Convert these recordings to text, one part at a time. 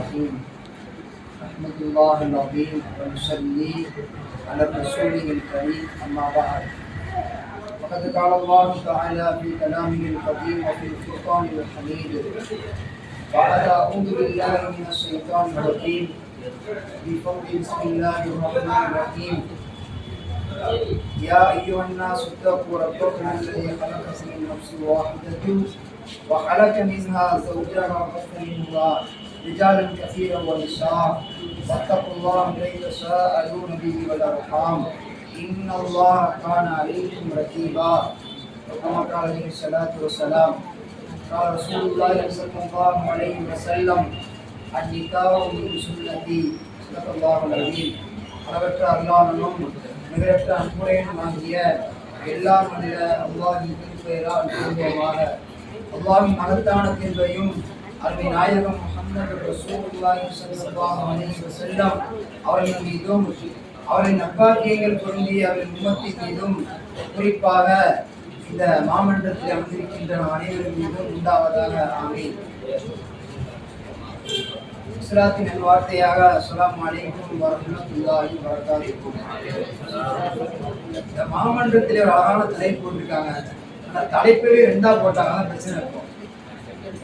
الرحيم. أحمد الله العظيم. ونصلي على رسوله الكريم. أما بعد. وقد قال الله تعالى في كلامه القديم وفي الفرقان الحميد. بعد أعوذ بالله من الشيطان الرجيم. بفضل بسم الله الرحمن الرحيم. يا أيها الناس اتقوا ربكم الذي خلقكم من نفس واحدة وخلق منها زوجها وبث منهما رجالا كثيرا ونساء واتقوا الله الذي تساءلون به والأرحام إن الله كان عليكم رقيبا وكما قال عليه الصلاة والسلام قال رسول الله صلى الله عليه وسلم النكاح من سنتي صدق الله العظيم அளவற்ற அல்லாஹனும் நிகரற்ற அன்புரையும் ஆகிய எல்லாம் அல்ல அல்லாஹின் திருப்பெயரால் கூறுவோமாக அல்லாஹின் மகத்தான தீர்வையும் அருமை நாயகம் முஹம்மது ரசூலுல்லாஹி ஸல்லல்லாஹு அலைஹி வஸல்லம் மீதும் அவரின் நற்பாக்கியங்கள் பொருந்தி அவரின் உம்மத்தின் மீதும் குறிப்பாக இந்த மாமன்றத்தில் அமர்ந்திருக்கின்ற அனைவரும் அனைவரின் மீதும் உண்டாவதாக ஆமீன். இஸ்லாத்தின் வார்த்தையாக அஸ்ஸலாமு அலைக்கும் வரஹ்மத்துல்லாஹி இருக்கும் இந்த மாமன்றத்தில் ஒரு அழகான தலைப்பு போட்டிருக்காங்க. அந்த தலைப்பே ரெண்டா போட்டாங்கன்னா பிரச்சனை இருக்கும்.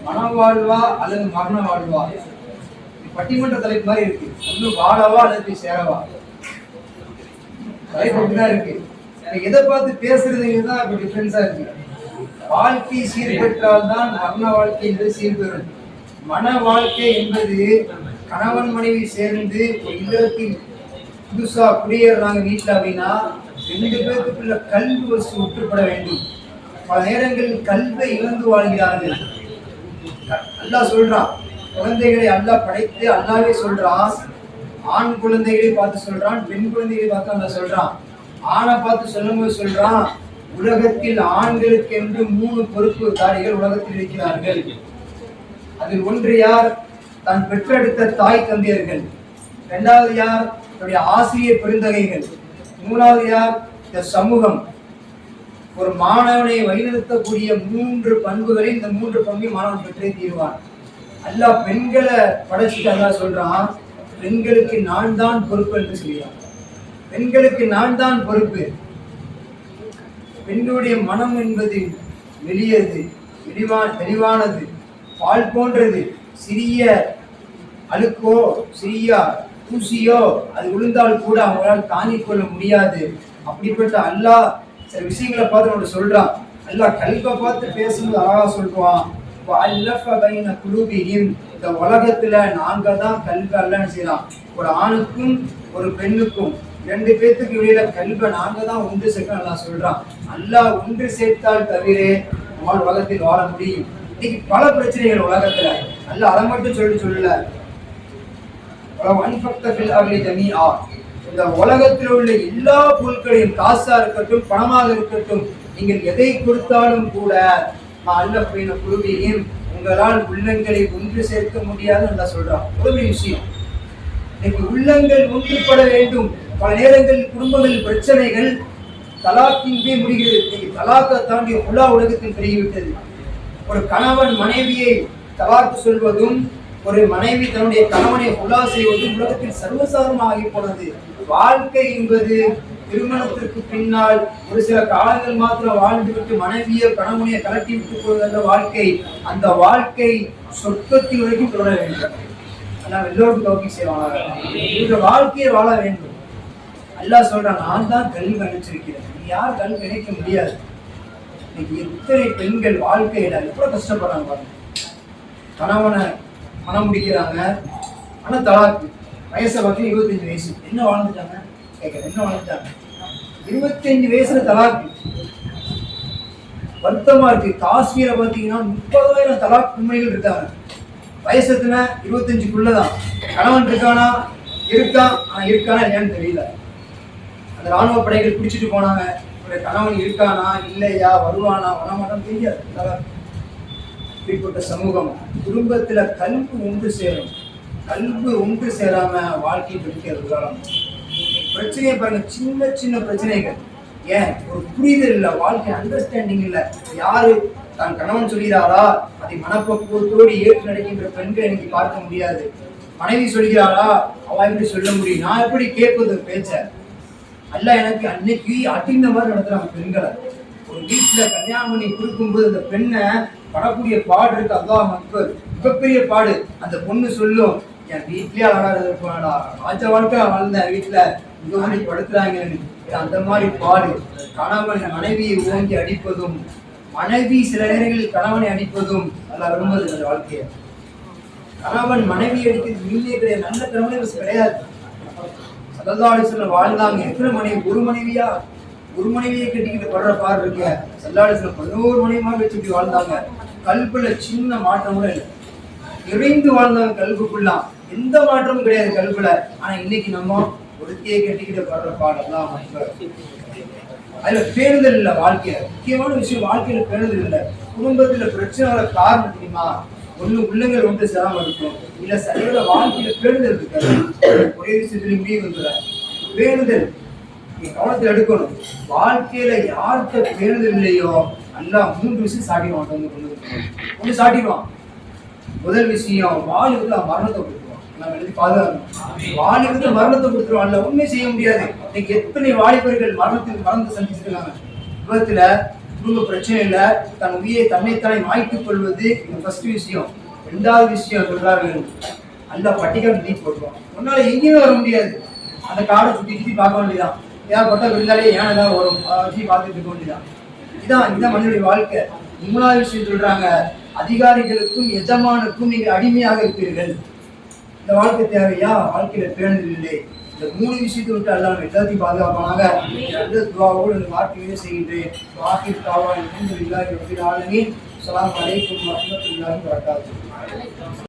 மனவாழ்வா வாழ்வா அல்லது மரண வாழ்வா? பட்டிமன்ற தலைப்பு மாதிரி இருக்கு. ஒன்று வாழவா அல்லது சேரவா? தலைப்பு தான் இருக்கு. எதை பார்த்து பேசுறதுங்க தான் இப்போ டிஃப்ரென்ஸா இருக்கு. வாழ்க்கை சீர்பெற்றால் தான் மரண வாழ்க்கை என்பது சீர்பெறும். மன வாழ்க்கை என்பது கணவன் மனைவி சேர்ந்து ஒரு இல்லத்தில் புதுசா குடியேறாங்க வீட்டில் அப்படின்னா ரெண்டு பேருக்குள்ள கல்வி வசதி ஒற்றுப்பட வேண்டும். பல நேரங்களில் கல்வை இழந்து வாழ்கிறார்கள். அல்லாஹ் சொல்றான். குழந்தைகளை அல்லாஹ் படைத்து அல்லாவே சொல்றான். ஆண் குழந்தைகளை பார்த்து சொல்றான் பெண் குழந்தைகளை பார்த்து அல்லாஹ் சொல்றான். ஆணை பார்த்து சொல்லும்போது சொல்றான் உலகத்தில் ஆண்களுக்கு என்று மூணு பொறுப்புதாரிகள் உலகத்தில் இருக்கிறார்கள். அதில் ஒன்று யார்? தான் பெற்றெடுத்த தாய் தந்தையர்கள். இரண்டாவது யார்? தன்னுடைய ஆசிரியர் பெருந்தகைகள். மூணாவது யார்? இந்த சமூகம். ஒரு மாணவனை வழிநிறுத்தக்கூடிய மூன்று பண்புகளில் இந்த மூன்று பண்பையும் மாணவன் பெற்றே தீர்வான். அல்லாஹ் பெண்களை படைச்சிட்டு அல்லா சொல்றான் பெண்களுக்கு நான் தான் பொறுப்பு என்று சொல்கிறான் பெண்களுக்கு நான் தான் பொறுப்பு. பெண்ணுடைய மனம் என்பது வெளியது தெளிவா தெளிவானது பால் போன்றது. சிறிய அழுக்கோ சிறிய தூசியோ அது விழுந்தால் கூட அவங்களால் தாங்கிக் கொள்ள முடியாது. அப்படிப்பட்ட அல்லாஹ் சில விஷயங்களை பார்த்து நம்ம சொல்றான். அல்லா கல்வை பார்த்து பேசும்போது அழகா சொல்லுவான் அல்லஃப பைன இந்த உலகத்துல நாங்க தான் கல்வி அல்லன்னு செய்யலாம் ஒரு ஆணுக்கும் ஒரு பெண்ணுக்கும் ரெண்டு பேத்துக்கு இடையில கல்வை நாங்க தான் ஒன்று சேர்க்கணும் நல்லா சொல்றான். நல்லா ஒன்று சேர்த்தால் தவிர நம்மால் உலகத்தில் வாழ முடியும். இன்னைக்கு பல பிரச்சனைகள் உலகத்துல. நல்லா அதை மட்டும் சொல்லி சொல்லல. இந்த உலகத்தில் உள்ள எல்லா பொருட்களையும் காசா இருக்கட்டும் பணமாக இருக்கட்டும் நீங்கள் எதை கொடுத்தாலும் கூட அல்ல போயின குழுவையும் உங்களால் உள்ளங்களை ஒன்று சேர்க்க முடியாதுன்னு நல்லா சொல்றான். ஒரு விஷயம். இன்னைக்கு உள்ளங்கள் ஒன்றுபட வேண்டும். பல நேரங்களில் குடும்பங்களில் பிரச்சனைகள் தலாக்கின்றே முடிகிறது. இன்னைக்கு தலாக்கை தாண்டி உலா உலகத்தில் பெருகிவிட்டது ஒரு கணவன் மனைவியை தலாக்கு சொல்வதும் ஒரு மனைவி தன்னுடைய கணவனை உல்லாசை செய்வதும் உலகத்தில் சர்வசாதாரணமாக போனது. வாழ்க்கை என்பது திருமணத்திற்கு பின்னால் ஒரு சில காலங்கள் மாத்திரம் வாழ்ந்துவிட்டு மனைவியை கணவனையை கலட்டி விட்டு போவதல்ல வாழ்க்கை அந்த வாழ்க்கை சொர்க்கத்தில் வரைக்கும் தொடர வேண்டும். நாம் எல்லோரும் தோக்கி செய்வாங்க இந்த வாழ்க்கையை வாழ வேண்டும். அல்லாஹ் சொல்றான் நான் தான் கல்வி நினைச்சிருக்கிறேன் நீ யார்? கல்வி நினைக்க முடியாது. இன்னைக்கு எத்தனை பெண்கள் வாழ்க்கையில எவ்வளவு கஷ்டப்படுறாங்க பாருங்க. கணவனை மனம் முடிக்கிறாங்க. ஆனால் தலாக்கு வயசை பார்த்து இருபத்தஞ்சு வயசு. என்ன வாழ்ந்துட்டாங்க? கேட்குறேன் என்ன வாழ்ந்துட்டாங்க? இருபத்தஞ்சு வயசுல தலாக்கு வருத்தமா இருக்கு. காஷ்மீரை பார்த்தீங்கன்னா முப்பதாயிரம் தலாக் உண்மைகள் இருக்காங்க. இருபத்தஞ்சுக்குள்ளே இருபத்தஞ்சுக்குள்ளதான். கணவன் இருக்கானா? இருக்கான். ஆனா இருக்கானா இல்லையான்னு தெரியல. அந்த ராணுவ படைகள் பிடிச்சிட்டு போனாங்க. ஒரு கணவன் இருக்கானா? இல்லையா? வருவானா? வரமாட்டான்னு தெரியாது. தலாக். இப்படிப்பட்ட சமூகம் குடும்பத்தில் கல்வி ஒன்று சேரும். கல்வி ஒன்று சேராம வாழ்க்கை பிடிக்கிறது காலம் பிரச்சனையை பாருங்க சின்ன சின்ன பிரச்சனைகள். ஏன்? ஒரு புரிதல் இல்லை வாழ்க்கை அண்டர்ஸ்டாண்டிங் இல்லை. யாரு தான் கணவன் சொல்கிறாரா? அதை மனப்போக்கோடு ஏற்று நடக்கின்ற பெண்களை இன்னைக்கு பார்க்க முடியாது. மனைவி சொல்கிறாரா அவ எப்படி சொல்ல முடியும். நான் எப்படி கேட்பது பேச்ச? அல்ல எனக்கு அன்னைக்கு அடிந்த மாதிரி நடத்துறாங்க பெண்களை. ஒரு வீட்டுல கல்யாணம் பண்ணி கொடுக்கும்போது அந்த பெண்ணை படக்கூடிய பாடு இருக்கு. அதான் மக்கள் மிகப்பெரிய பாடு. அந்த பொண்ணு சொல்லும் என் வீட்லயே அழகா இருப்பாடா ஆச்ச வாழ்க்கை வாழ்ந்தேன் வீட்டுல இங்க வந்து படுத்துறாங்கன்னு அந்த மாதிரி பாடு. கணவன் மனைவியை ஓங்கி அடிப்பதும் மனைவி சில நேரங்களில் கணவனை அடிப்பதும் நல்லா விரும்புது அந்த வாழ்க்கையை. கணவன் மனைவி அடிக்கிறது இல்லையே கிடையாது. நல்ல கணவனே கிடையாது. சல்லல்லாஹு சொல்ல வாழ்ந்தாங்க. எத்தனை மனைவி? ஒரு மனைவியா? ஒரு மனைவியை கட்டிக்கிட்டு படுற பாடு இருக்க. சல்லாஹு சொல்ல பதினோரு மனைவியாக வச்சுட்டு வாழ்ந்தாங்க. கல்புல சின்ன மாற்றம் கூட இல்லை. இறைந்து வாழ்ந்தவன் கல்புக்குள்ளாம் எந்த மாற்றமும் கிடையாது கல்புல. ஆனா இன்னைக்கு நம்ம ஒருத்தையே கட்டிக்கிட்டு படுற பாடெல்லாம் அதுல பேணுதல் இல்ல வாழ்க்கையில. முக்கியமான விஷயம் வாழ்க்கையில பேணுதல் இல்ல. குடும்பத்துல பிரச்சனை வர காரணம் தெரியுமா? ஒண்ணு உள்ளங்கள் ரொம்ப சிரமம் இருக்கும். இல்ல சரியான வாழ்க்கையில பேணுதல் இருக்காது. ஒரே விஷயத்துல முடிவு வந்துடுற பேணுதல். நீ கவனத்தை எடுக்கணும். வாழ்க்கையில யார்கிட்ட பேணுதல் இல்லையோ நல்லா மூன்று விஷயம் சாட்டிடுவான் வந்து கொண்டு. ஒண்ணு சாட்டிடுவான். முதல் விஷயம் அவன் மரணத்தை கொடுத்துருவான். நம்ம எழுதி பாதுகாக்கணும். வாலிபத்துல மரணத்தை கொடுத்துருவான். இல்ல உண்மை செய்ய முடியாது. இன்னைக்கு எத்தனை வாலிபர்கள் மரணத்துக்கு மரணத்தை சந்திச்சிருக்காங்க. விபத்துல குடும்ப பிரச்சனையில தன் உயிரை தன்னைத்தானே மாய்த்துக் கொள்வது இது ஃபர்ஸ்ட் விஷயம். ரெண்டாவது விஷயம் சொல்றார்கள். அந்த பட்டிக்காடு நீ போட்டுருவான் உன்னால எங்கேயும் வர முடியாது. அந்த காடை சுத்தி சுத்தி பார்க்க வேண்டியதான் ஏதாவது பட்டா விழுந்தாலே ஏன் ஏதாவது வரும். அதை வச்சு பார்த்துட்டு இருக்க வேண்டியதான் இதான் இந்த மனிதனுடைய வாழ்க்கை. மூணாவது விஷயம் சொல்றாங்க அதிகாரிகளுக்கும் எஜமானுக்கும் நீங்கள் அடிமையாக இருப்பீர்கள். இந்த வாழ்க்கை தேவையா? வாழ்க்கையில பேணுதல் இந்த மூணு விஷயத்தை விட்டு எல்லாம் எல்லாத்தையும் பாதுகாப்பானாங்க துவாவோடு இந்த வாழ்க்கையே செய்கின்றேன். வாக்கி தாவா இல்லாஹி ரபில் ஆலமீன். அஸ்ஸலாமு அலைக்கும் வரஹ்மத்துல்லாஹி